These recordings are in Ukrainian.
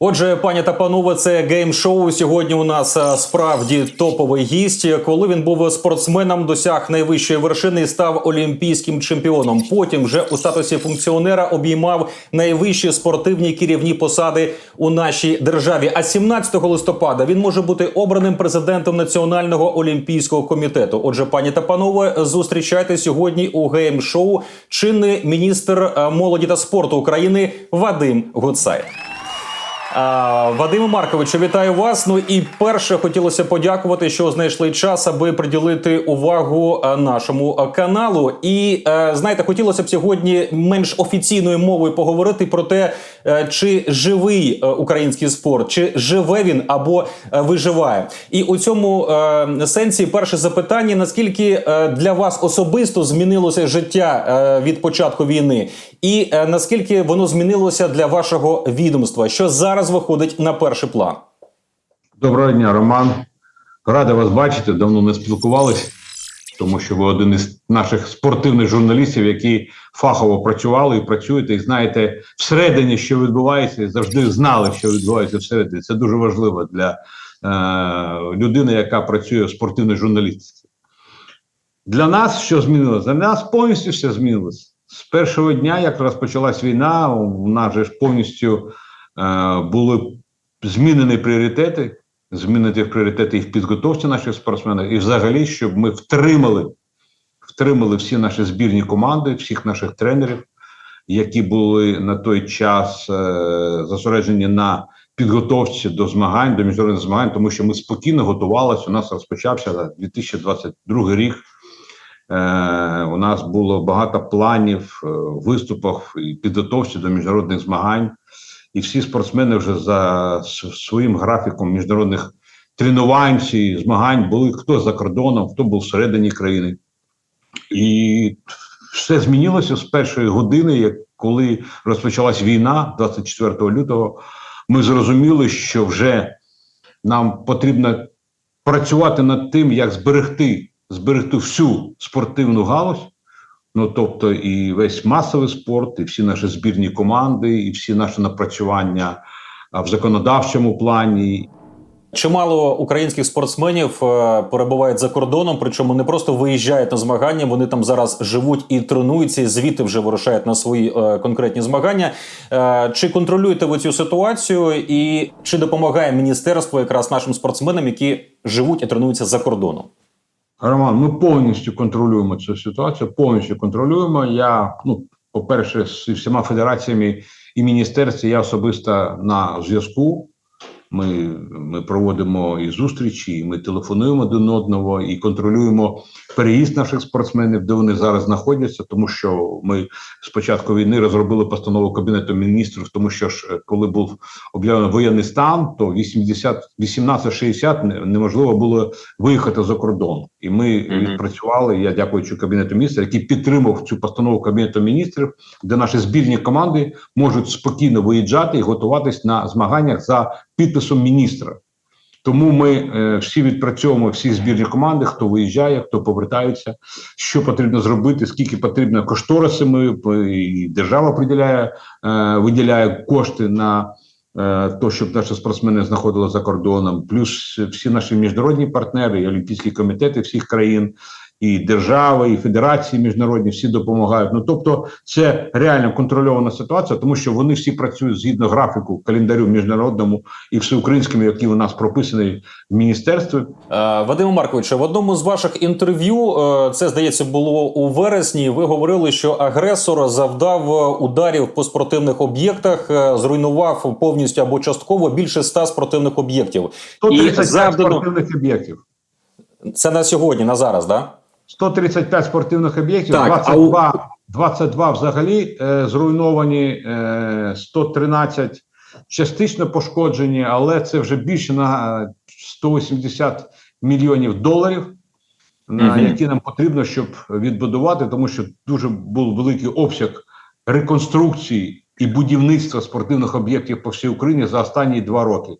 Отже, пані та панове, це гейм-шоу. Сьогодні у нас е, справді топовий гість. Коли він був спортсменом, досяг найвищої вершини і став олімпійським чемпіоном. Потім вже у статусі функціонера обіймав найвищі спортивні керівні посади у нашій державі. А 17 листопада він може бути обраним президентом Національного олімпійського комітету. Отже, пані та панове, зустрічайте сьогодні у гейм-шоу чинний міністр е, молоді та спорту України Вадим Гуцай. А, Вадиме Марковичу, вітаю вас. Ну і перше хотілося подякувати, що знайшли час, аби приділити увагу нашому каналу. І е, знаєте, хотілося б сьогодні менш офіційною мовою поговорити про те, е, чи живий е, український спорт, чи живе він або е, виживає. І у цьому е, сенсі перше запитання: наскільки е, для вас особисто змінилося життя е, від початку війни, і е, наскільки воно змінилося для вашого відомства, що зараз виходить на перший план? Доброго дня, Роман. Радий вас бачити. Давно не спілкувалися, тому що ви один із наших спортивних журналістів, які фахово працювали і працюєте, і знаєте всередині, що відбувається, і завжди знали, що відбувається всередині. Це дуже важливо для е, людини, яка працює в спортивній журналістиці. Для нас що змінилося? Для нас повністю все змінилося. З першого дня, як розпочалась війна, у нас же ж повністю були змінені пріоритети, змінити пріоритети і в підготовці наших спортсменів, і взагалі, щоб ми втримали, втримали всі наші збірні команди, всіх наших тренерів, які були на той час е, зосереджені на підготовці до змагань, до міжнародних змагань, тому що ми спокійно готувалися. У нас розпочався 2022 рік. Е, у нас було багато планів, е, виступах і підготовці до міжнародних змагань і всі спортсмени вже за своїм графіком міжнародних тренувань чи змагань були хто за кордоном, хто був всередині країни. І все змінилося з першої години, як коли розпочалась війна 24 лютого. Ми зрозуміли, що вже нам потрібно працювати над тим, як зберегти, зберегти всю спортивну галузь. Ну, тобто, і весь масовий спорт, і всі наші збірні команди, і всі наші напрацювання в законодавчому плані, Чимало українських спортсменів е, перебувають за кордоном, причому не просто виїжджають на змагання, вони там зараз живуть і тренуються, і звідти вже вирушають на свої е, конкретні змагання. Е, чи контролюєте ви цю ситуацію, і чи допомагає міністерство якраз нашим спортсменам, які живуть і тренуються за кордоном? Роман, ми повністю контролюємо цю ситуацію. Повністю контролюємо. Я, ну, по-перше, з всіма федераціями і міністерстві я особисто на зв'язку. Ми, ми проводимо і зустрічі, і ми телефонуємо один одного і контролюємо переїзд наших спортсменів, де вони зараз знаходяться, тому що ми з початку війни розробили постанову Кабінету міністрів, тому що ж коли був об'явлений воєнний стан, то 80, 18-60 неможливо було виїхати за кордон. І ми Мгм. відпрацювали. Я дякуючи кабінету міністрів, який підтримав цю постанову кабінету міністрів, де наші збірні команди можуть спокійно виїжджати і готуватись на змаганнях за підписом міністра. Тому ми е, всі відпрацьовуємо всі збірні команди, хто виїжджає, хто повертається, що потрібно зробити, скільки потрібно кошторисами, і держава приділяє, е, виділяє кошти на е, то, щоб наші спортсмени знаходилися за кордоном, плюс всі наші міжнародні партнери, і олімпійські комітети всіх країн, і держави, і федерації міжнародні всі допомагають. Ну тобто, це реально контрольована ситуація, тому що вони всі працюють згідно графіку календарю міжнародному і всеукраїнському, який у нас прописаний в міністерстві. Е, Вадиме Марковичу, в одному з ваших інтерв'ю, е, це здається, було у вересні. Ви говорили, що агресор завдав е, ударів по спортивних об'єктах, зруйнував повністю або частково більше ста спортивних об'єктів. 135 завдано- спортивних об'єктів. Це на сьогодні, на зараз, да? 135 спортивних об'єктів, Так, а 22, 22 взагалі е, зруйновані, е, 113 частично пошкоджені, але це вже більше на е, 180 мільйонів доларів, на Мгм. які нам потрібно, щоб відбудувати, тому що дуже був великий обсяг реконструкції і будівництва спортивних об'єктів по всій Україні за останні два роки.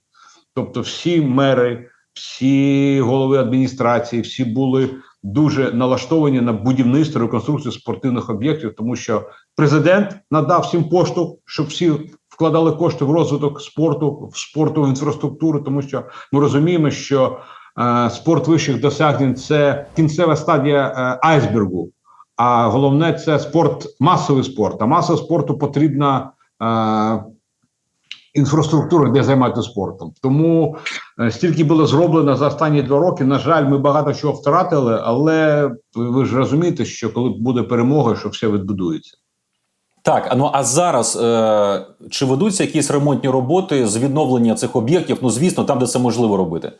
Тобто, всі мери, всі голови адміністрації, всі були дуже налаштовані на будівництво реконструкцію спортивних об'єктів, тому що президент надав всім поштовх, щоб всі вкладали кошти в розвиток спорту, в спорту в інфраструктуру, тому що ми розуміємо, що е, спорт вищих досягнень це кінцева стадія е, айсбергу. А головне це спорт, масовий спорт. А масовий спорту потрібна е, інфраструктура, де займатися спортом. Тому е, стільки було зроблено за останні два роки. На жаль, ми багато чого втратили, але ви ж розумієте, що коли буде перемога, що все відбудується. Так, а ну а зараз е, чи ведуться якісь ремонтні роботи з відновлення цих об'єктів? Ну звісно, там, де це можливо робити.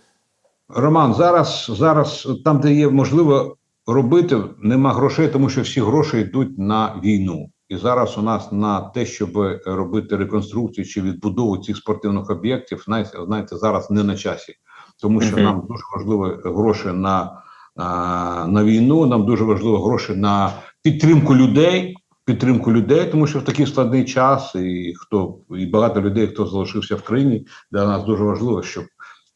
Роман, зараз, зараз там, де є можливо робити, нема грошей, тому що всі гроші йдуть на війну. І зараз у нас на те, щоб робити реконструкцію чи відбудову цих спортивних об'єктів, знаєте, зараз не на часі, тому що нам дуже важливо гроші на, на війну. Нам дуже важливо гроші на підтримку людей. Підтримку людей, тому що в такий складний час, і хто і багато людей, хто залишився в країні, для нас дуже важливо, щоб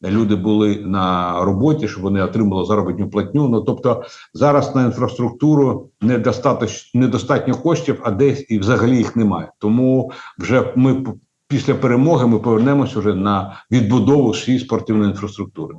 люди були на роботі, щоб вони отримали заробітну платню. Ну тобто зараз на інфраструктуру недостатньо, недостатньо коштів, а десь і взагалі їх немає. Тому вже ми після перемоги ми повернемося вже на відбудову всієї спортивної інфраструктури.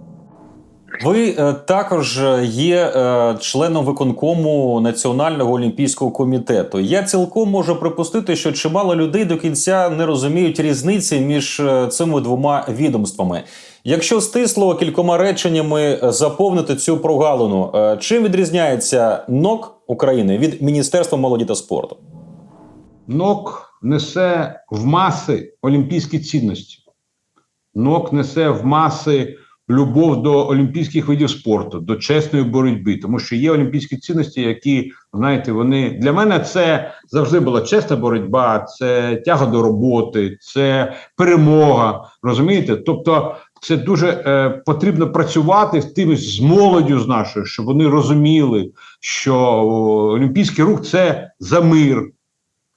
Ви е, також є е, членом виконкому Національного олімпійського комітету. Я цілком можу припустити, що чимало людей до кінця не розуміють різниці між е, цими двома відомствами. Якщо стисло кількома реченнями е, заповнити цю прогалину, е, чим відрізняється НОК України від Міністерства молоді та спорту? НОК несе в маси олімпійські цінності. НОК несе в маси любов до олімпійських видів спорту, до чесної боротьби, тому що є олімпійські цінності, які знаєте, вони для мене це завжди була чесна боротьба, це тяга до роботи, це перемога. Розумієте? Тобто, це дуже е, потрібно працювати з тими з молоддю з нашою, щоб вони розуміли, що олімпійський рух це за мир.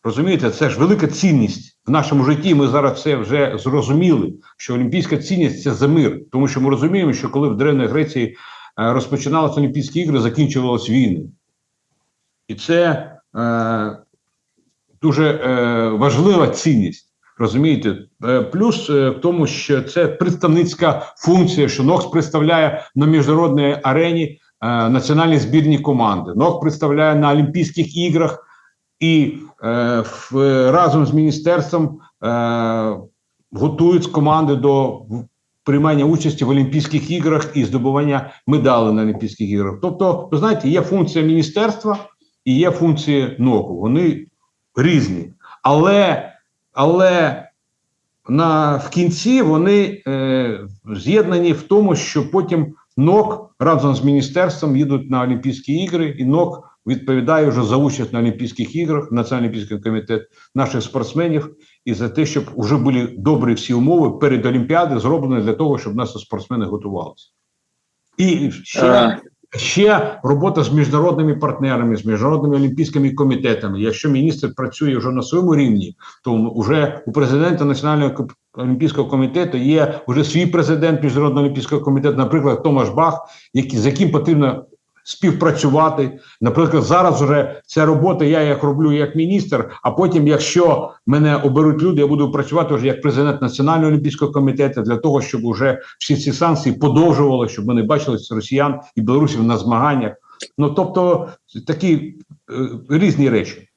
Розумієте, це ж велика цінність в нашому житті. Ми зараз це вже зрозуміли, що олімпійська цінність це за мир, тому що ми розуміємо, що коли в Древній Греції е, розпочиналися Олімпійські ігри, закінчувалися війни. І це е, дуже е, важлива цінність. Розумієте, Е, плюс е, в тому, що це представницька функція, що НОКС представляє на міжнародній арені е, національні збірні команди. НОК представляє на Олімпійських іграх і разом з міністерством е, готують команди до приймання участі в Олімпійських іграх і здобування медалей на Олімпійських іграх. Тобто, ви знаєте, є функція міністерства і є функції НОКу. Вони різні, але, але на в кінці вони е, з'єднані в тому, що потім НОК разом з міністерством їдуть на Олімпійські ігри, і НОК відповідає вже за участь на Олімпійських іграх, Національний олімпійський комітет наших спортсменів, і за те, щоб вже були добрі всі умови перед Олімпіадою, зроблені для того, щоб наші спортсмени готувалися. І ще, Е. ще робота з міжнародними партнерами, з міжнародними олімпійськими комітетами. Якщо міністр працює вже на своєму рівні, то вже у президента Національного олімпійського комітету є вже свій президент міжнародного олімпійського комітету, наприклад, Томаш Бах, який з яким потрібно співпрацювати. Наприклад, зараз вже ця робота я як роблю як міністр. А потім, якщо мене оберуть люди, я буду працювати вже як президент Національного олімпійського комітету для того, щоб вже всі ці санкції подовжували, щоб ми не бачили росіян і білорусів на змаганнях. Ну тобто такі е, різні речі.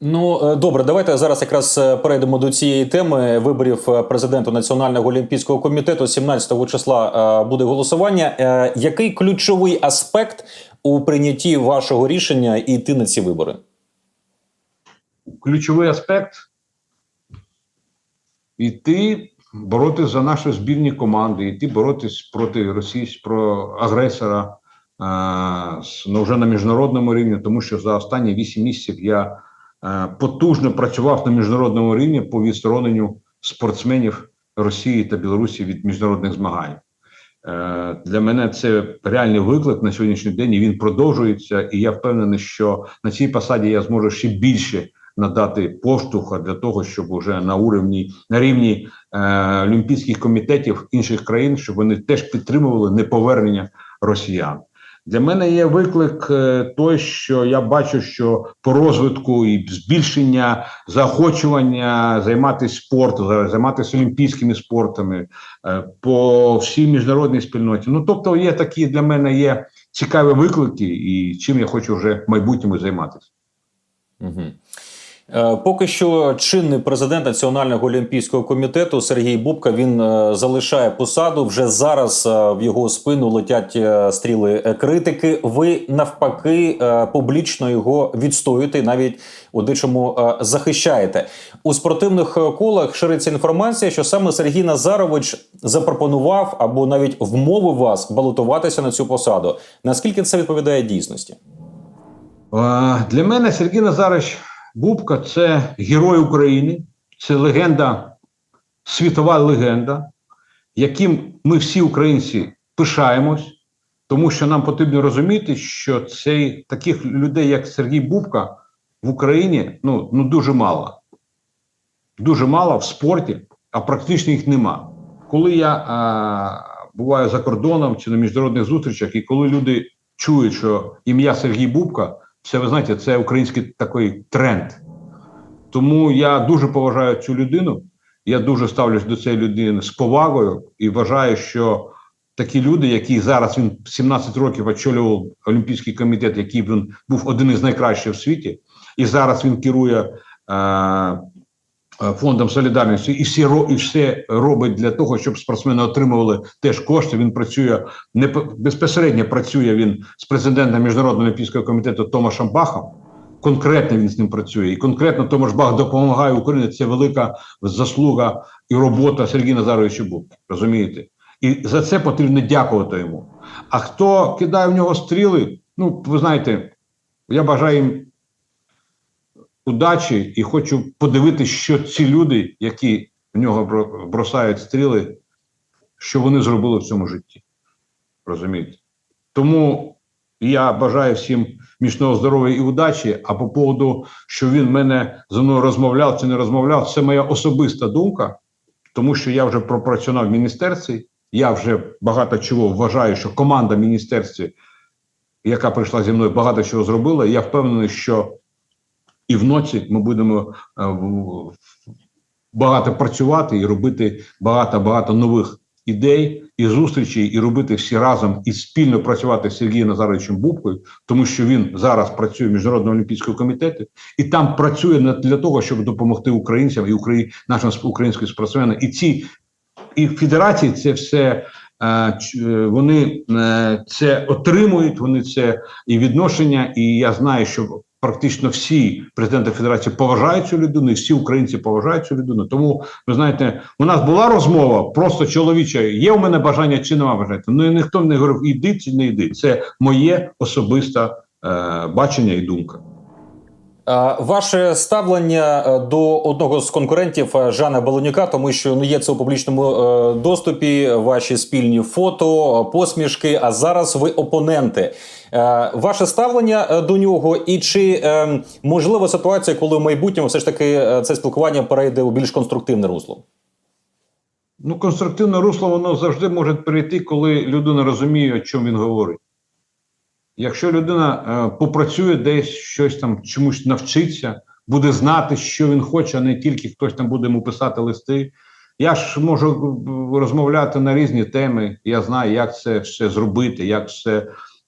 Ну е, добре, давайте зараз якраз е, перейдемо до цієї теми виборів е, президента Національного олімпійського комітету. 17 числа буде голосування. Який ключовий аспект у прийнятті вашого рішення йти на ці вибори? ключовий аспект іти боротися за наші збірні команди, іти боротись проти про агресора а, ну, вже на міжнародному рівні, тому що за останні 8 місяців я потужно працював на міжнародному рівні по відстороненню спортсменів Росії та Білорусі від міжнародних змагань. Е, Для мене це реальний виклик на сьогоднішній день. і Він продовжується, і я впевнений, що на цій посаді я зможу ще більше надати поштовха для того, щоб уже на уровні на рівні е, олімпійських комітетів інших країн, щоб вони теж підтримували неповернення росіян. Для мене є виклик е, той, що я бачу, що по розвитку і збільшення заохочування займатися спортом, займатися олімпійськими спортами е, по всій міжнародній спільноті. Ну тобто, є такі для мене є цікаві виклики, і чим я хочу вже в майбутньому займатися. Угу. Е, Поки що чинний президент Національного олімпійського комітету Сергій Бубка він е, залишає посаду. Вже зараз е, в його спину летять стріли критики. Ви навпаки публічно його відстоюєте, навіть у дечому е, захищаєте у спортивних колах. Шириться інформація, що саме Сергій Назарович запропонував або навіть вмовив вас балотуватися на цю посаду. Наскільки це відповідає дійсності? Для мене Сергій Назарович Бубка це герой України, це легенда, світова легенда, яким ми всі українці пишаємось, тому що нам потрібно розуміти, що цей таких людей, як Сергій Бубка, в Україні ну, ну дуже мало. Дуже мало в спорті, а практично їх нема. Коли я а, буваю за кордоном чи на міжнародних зустрічах, і коли люди чують, що ім'я Сергій Бубка, це ви знаєте, це український такий тренд. Тому я дуже поважаю цю людину. Я дуже ставлюсь до цієї людини з повагою і вважаю, що такі люди, які зараз він 17 років очолював Олімпійський комітет, який він був один із найкращих в світі, і зараз він керує е, фондом солідарності, і всі і все робить для того, щоб спортсмени отримували теж кошти. Він працює не безпосередньо працює він з президентом міжнародного олімпійського комітету Томашем Бахом. Конкретно він з ним працює, і конкретно Томаш Бах допомагає Україні. Це велика заслуга і робота Сергія Назаровича Бубки. Розумієте? І за це потрібно дякувати йому. А хто кидає в нього стріли? Ну, ви знаєте, я бажаю їм удачі і хочу подивитися, що ці люди, які в нього бросають стріли, що вони зробили в цьому житті. Розумієте? Тому я бажаю всім міцного здоров'я і удачі. А по поводу, що він мене зі мною розмовляв чи не розмовляв, це моя особиста думка, тому що я вже пропрацював в міністерстві. Я вже багато чого вважаю, що команда міністерстві, яка прийшла зі мною, багато чого зробила. І я впевнений, що і вночі ми будемо е, багато працювати і робити багато-багато нових ідей і зустрічей, і робити всі разом і спільно працювати з Сергієм Назаровичем Бубкою, тому що він зараз працює в Міжнародному олімпійському комітеті і там працює для того, щоб допомогти українцям і Украї... нашим українським спортсменам. І ці і федерації це все. е, е, Вони це отримують, вони це і відношення, і я знаю, що практично всі президенти федерації поважають цю людину, і всі українці поважають цю людину. Тому ви знаєте, у нас була розмова просто чоловіча. Є у мене бажання чи нема бажання. Ну і ніхто не говорив, іди чи не йди. Це моє особисте е, бачення і думка. Е, Ваше ставлення е, до одного з конкурентів е, Жана Балонюка, тому що ну є це у публічному доступі. Ваші спільні фото, посмішки. А зараз ви опоненти. Ваше ставлення до нього, і чи можлива ситуація, коли в майбутньому все ж таки це спілкування перейде у більш конструктивне русло? Ну, конструктивне русло воно завжди може перейти, коли людина розуміє, о чому він говорить. Якщо людина е, попрацює десь щось там чомусь навчиться, буде знати, що він хоче, а не тільки хтось там буде йому писати листи. Я ж можу е, розмовляти на різні теми. Я знаю, як це все зробити, як все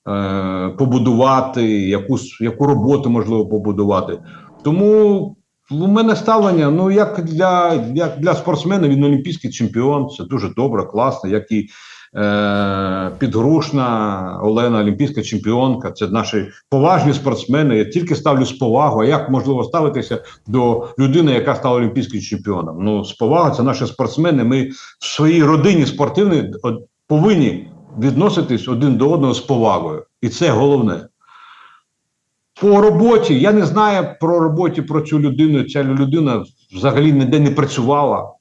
е, побудувати, яку, яку роботу можливо побудувати. Тому у мене ставлення, ну як для, як для спортсмена, він олімпійський чемпіон, це дуже добре, класно, як і підгрушна Олена, олімпійська чемпіонка. Це наші поважні спортсмени. Я тільки ставлю з повагою. А як можливо ставитися до людини, яка стала олімпійським чемпіоном? Ну, з повагою, це наші спортсмени. Ми в своїй родині спортивній повинні відноситись один до одного з повагою. І це головне. По роботі я не знаю про роботі про цю людину. Ця людина взагалі ніде не працювала.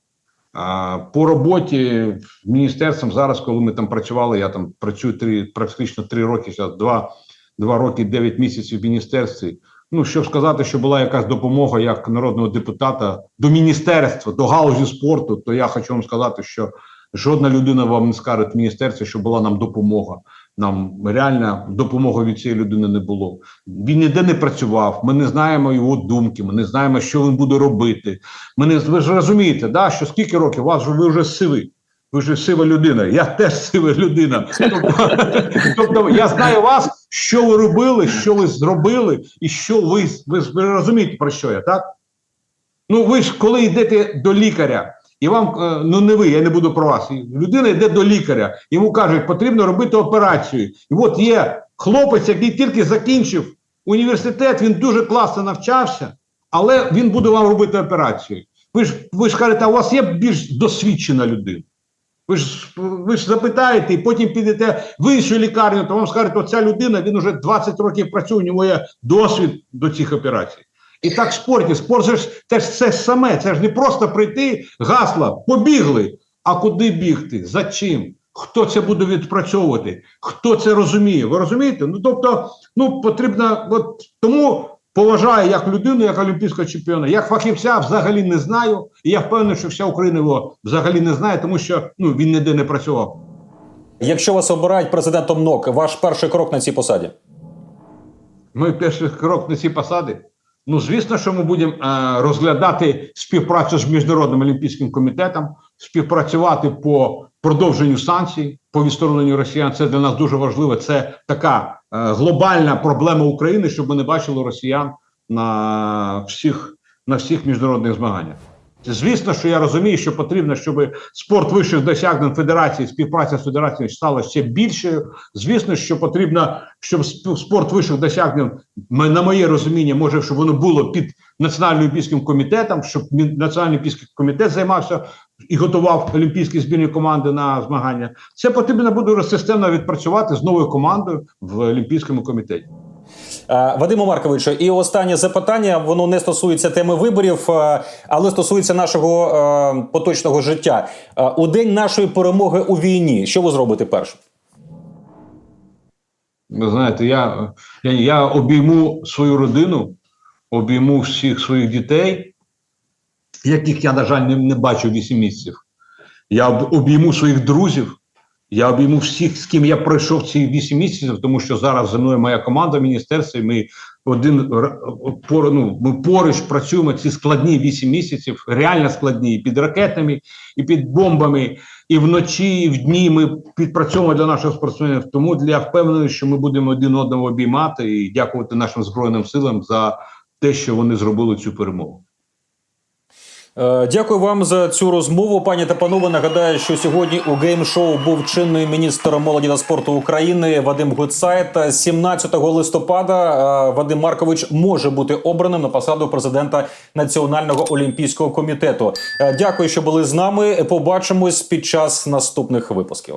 По роботі міністерством зараз, коли ми там працювали, я там працюю три, практично три роки, зараз два, два роки, дев'ять місяців в міністерстві. Ну, щоб сказати, що була якась допомога як народного депутата до міністерства, до галузі спорту, то я хочу вам сказати, що жодна людина вам не скаже в міністерстві, що була нам допомога. Нам реально допомоги від цієї людини не було. Він ніде не працював. Ми не знаємо його думки. Ми не знаємо, що він буде робити. Ми не ви ж розумієте, да, що скільки років у вас ви вже сивий. Ви ж сива людина. Я теж сива людина. Тобто, тобто я знаю вас, що ви робили, що ви зробили, і що ви, ви розумієте про що я, так? Ну, ви ж коли йдете до лікаря, і вам, е, ну не ви, я не буду про вас. Людина йде до лікаря, йому кажуть, потрібно робити операцію. І от є хлопець, який тільки закінчив університет, він дуже класно навчався, але він буде вам робити операцію. Ви ж ви ж кажете, а у вас є більш досвідчена людина. Ви ж ви ж запитаєте, і потім підете в іншу лікарню, то вам скажуть, оця людина, він уже 20 років працює, у нього є досвід до цих операцій. І так в спорті. Спорт же ж це ж саме. Це ж не просто прийти, гасла, побігли. А куди бігти? За чим? Хто це буде відпрацьовувати? Хто це розуміє? Ви розумієте? Ну тобто, ну потрібно, от тому поважаю як людину, як олімпійського чемпіона, як фахівця взагалі не знаю. І я впевнений, що вся Україна його взагалі не знає, тому що ну він ніде не працював. Якщо вас обирають президентом НОК, ваш перший крок на цій посаді? Ми перший крок на ці посади. Ну, звісно, що ми будемо е, розглядати співпрацю з міжнародним олімпійським комітетом, співпрацювати по продовженню санкцій, по відстороненню росіян. Це для нас дуже важливо. Це така е, глобальна проблема України, щоб ми не бачили росіян на всіх на всіх міжнародних змаганнях. Звісно, що я розумію, що потрібно, щоб спорт вищих досягнень федерації, співпраця з федерацією стала ще більшою. Звісно, що потрібно, щоб сп- спорт вищих досягнень, на моє розуміння, може, щоб воно було під національним олімпійським комітетом, щоб національний олімпійський комітет займався і готував олімпійські збірні команди на змагання. Це потрібно буде системно відпрацювати з новою командою в олімпійському комітеті. Е, Вадиму Марковичу, і останнє запитання. Воно не стосується теми виборів, е, але стосується нашого е, поточного життя. У день нашої перемоги у війні. Що ви зробите першим? Ви знаєте, я, я, я обійму свою родину, обійму всіх своїх дітей, яких я, на жаль, не, не бачу 8 місяців. Я обійму своїх друзів, я обійму всіх, з ким я пройшов ці 8 місяців, тому що зараз за мною моя команда в міністерстві. Ми один ну, ми поруч працюємо ці складні 8 місяців, реально складні, і під ракетами, і під бомбами, і вночі, і в дні ми підпрацьовуємо для наших спортсменів. Тому я впевнений, що ми будемо один одного обіймати і дякувати нашим збройним силам за те, що вони зробили цю перемогу. Е, Дякую вам за цю розмову, пані та панове. Нагадаю, що сьогодні у гейм-шоу був чинний міністр молоді та спорту України Вадим Гуцайт. 17 листопада е, Вадим Маркович може бути обраним на посаду президента Національного олімпійського комітету. Е, Дякую, що були з нами. Побачимось під час наступних випусків.